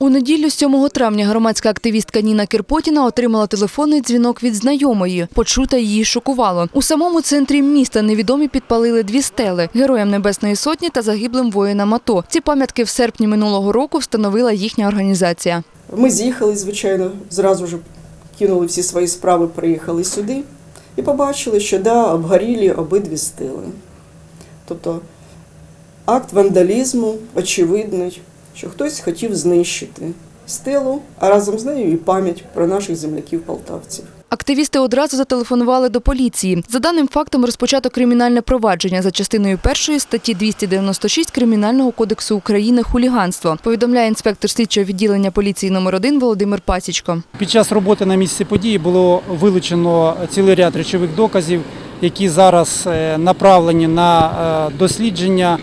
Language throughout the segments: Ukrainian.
У неділю 7 травня громадська активістка Ніна Кирпотіна отримала телефонний дзвінок від знайомої. Почуте її шокувало. У самому центрі міста невідомі підпалили дві стели героям Небесної Сотні та загиблим воїнам АТО. Ці пам'ятки в серпні минулого року встановила їхня організація. Ми з'їхали, звичайно, зразу ж кинули всі свої справи, приїхали сюди і побачили, що да, обгорілі обидві стели. Тобто акт вандалізму очевидний, що хтось хотів знищити стелу, а разом з нею і пам'ять про наших земляків-полтавців. Активісти одразу зателефонували до поліції. За даним фактом розпочато кримінальне провадження за частиною першої статті 296 Кримінального кодексу України хуліганство. Повідомляє інспектор слідчого відділення поліції номер 1 Володимир Пасічко. Під час роботи на місці події було вилучено цілий ряд речових доказів, які зараз е, направлені на е, дослідження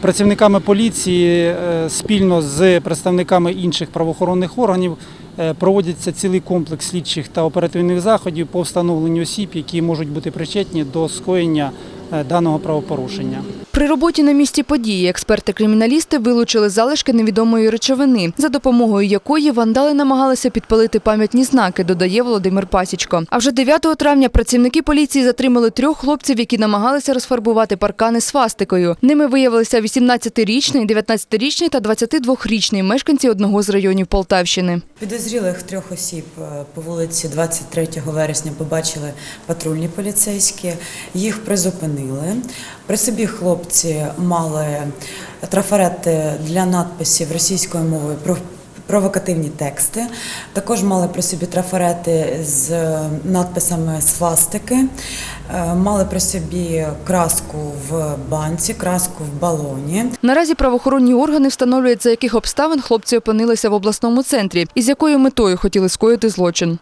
працівниками поліції е, спільно з представниками інших правоохоронних органів. проводяться Проводиться цілий комплекс слідчих та оперативних заходів по встановленню осіб, які можуть бути причетні до скоєння е, даного правопорушення. При роботі на місці події експерти-криміналісти вилучили залишки невідомої речовини, за допомогою якої вандали намагалися підпалити пам'ятні знаки, додає Володимир Пасічко. А вже 9 травня працівники поліції затримали трьох хлопців, які намагалися розфарбувати паркани свастикою. Ними виявилися 18-річний, 19-річний та 22-річний мешканці одного з районів Полтавщини. Підозрілих трьох осіб е, по вулиці 23 вересня побачили патрульні поліцейські. Їх призупинили. При собі хлопці мали трафарети для надписів російською мовою про провокативні тексти. Також мали при собі трафарети з надписами свастики, Е, мали при собі краску в банці, краску в балоні. Наразі правоохоронні органи встановлюють, за яких обставин хлопці опинилися в обласному центрі і з якою метою хотіли скоїти злочин.